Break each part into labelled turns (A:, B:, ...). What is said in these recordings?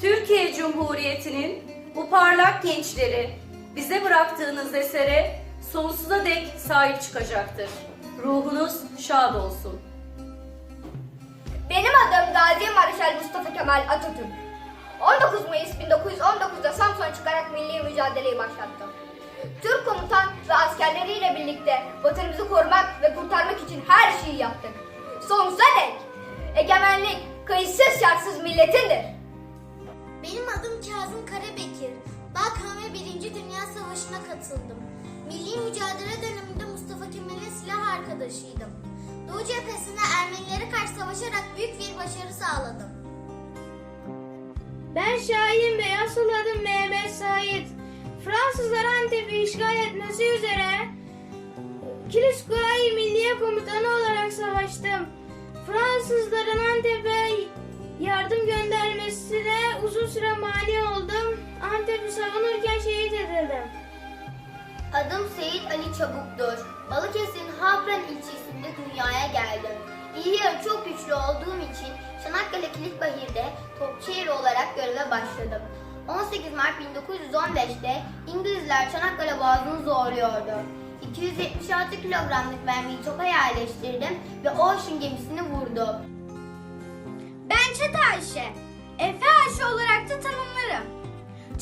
A: Türkiye Cumhuriyeti'nin bu parlak gençleri bize bıraktığınız esere sonsuza dek sahip çıkacaktır. Ruhunuz şad olsun.
B: Benim adım Gazi Marşal Mustafa Kemal Atatürk. 19 Mayıs 1919'da Samsun'a çıkarak milli mücadeleyi başlattım. Türk komutan ve askerleriyle birlikte vatanımızı korumak ve kurtarmak için her şeyi yaptık. Sonsuza dek egemenlik kayıtsız şartsız milletindir.
C: Arkadaşıydım. Doğu cephesinde Ermenilere karşı savaşarak büyük bir başarı sağladım.
D: Ben Şahin Bey, asıl adım Mehmet Said. Fransızlar Antep'i işgal etmesi üzere Kilis Kuvayi Milliye Komutanı olarak savaştım. Fransızların Antep'e yardım göndermesine uzun süre mani oldum. Antep'i savunurken şehit edildim.
C: Adım Seyit Ali Çabuk'tur. Balıkesir'in Havran ilçesinde dünyaya geldim. İyi yarı çok güçlü olduğum için Çanakkale Kilitbahir'de topçu olarak göreve başladım. 18 Mart 1915'te İngilizler Çanakkale Boğazı'nı zorluyordu. 276 kilogramlık mermiyi topa yerleştirdim ve Ocean gemisini vurdum.
D: Ben Çete Ayşe. Efe Ayşe olarak da tanımlarım.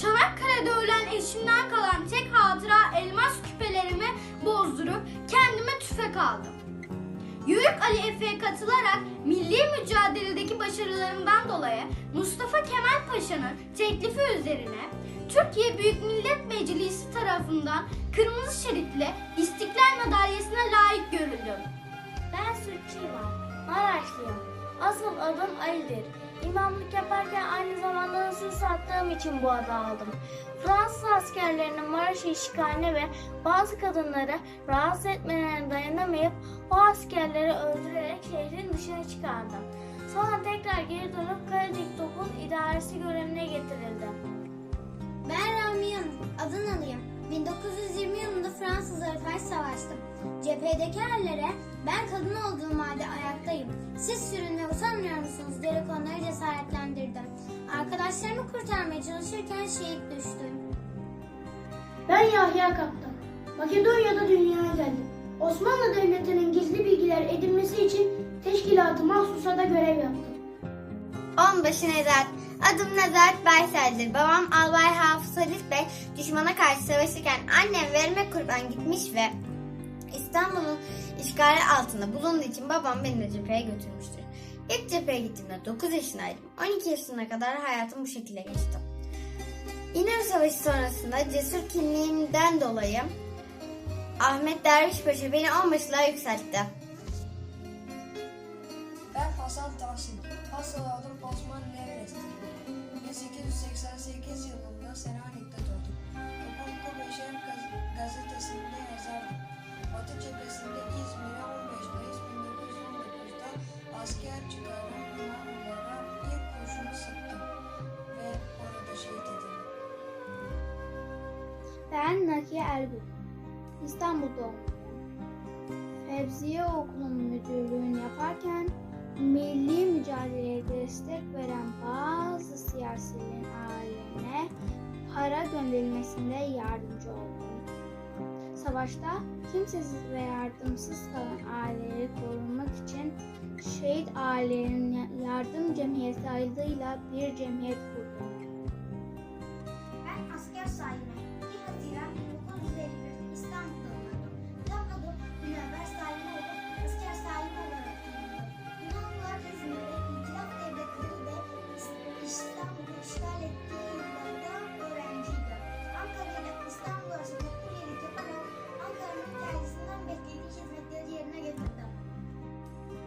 D: Çanakkale'de ölen eşimden kalan tek hatıra elmas küpelerimi kendime tüfek aldım. Yörük Ali Efe'ye katılarak milli mücadeledeki başarılarından dolayı Mustafa Kemal Paşa'nın teklifi üzerine Türkiye Büyük Millet Meclisi tarafından kırmızı şeritli İstiklal Madalyası'na layık görüldüm. Ben Sütçüyüm. Maraşlıyım. Asıl adım Ali'dir. İmamlık yaparken aynı zamanda hırsız sattığım için bu adı aldım. Fransız askerlerinin Maraş işgaline ve bazı kadınları rahatsız etmelerine dayanamayıp o askerleri öldürerek şehrin dışına çıkardım. Sonra tekrar geri dönüp Kalecik Top'un idaresi görevine getirildim.
C: Ben Rami Cephedeki erlere ben kadın olduğum halde ayaktayım. Siz sürünmeye utanmıyor musunuz diyerek onları cesaretlendirdim. Arkadaşlarımı kurtarmaya çalışırken şehit düştüm.
D: Ben Yahya Kaptan. Makedonya'da dünyaya geldim. Osmanlı Devleti'nin gizli bilgiler edinmesi için teşkilatı mahsusada görev yaptım.
C: Onbaşı Nezahat. Adım Nezahat Baysel'dir. Babam Albay Hafız Halit Bey düşmana karşı savaşırken annem verime kurban gitmiş ve işgali altında bulunduğu için babam beni de cepheye götürmüştür. İlk cepheye gittiğimde 9 yaşındaydım. 12 yaşına kadar hayatım bu şekilde geçti. İnönü Savaşı sonrasında cesur kimliğimden dolayı Ahmet Derviş Paşa beni onbaşılığa yükseltti.
E: Ben Hasan Tahsin. Asıl adım Osman Nevres'tir. 1888 yılında Selanik'te doğdum. Topuklu Beşer gaz- gazetesinde. Batı cephesinde İzmir'e 15 Mayıs 1919'da asker çıkaran İmamoğlu'na ilk kurşunu sıktım ve orada şehit edildim.
D: Ben Nakiye Erbil. İstanbul doğumluyum. Fevziye Okulu'nun müdürlüğünü yaparken milli mücadeleye destek veren bazı siyasilerin ailelerine para gönderilmesinde yardımcı oldum. Savaşta kimsesiz ve yardımsız kalan aileleri korumak için Şehit Ailelerinin Yardım Cemiyeti adıyla bir cemiyet kurdum.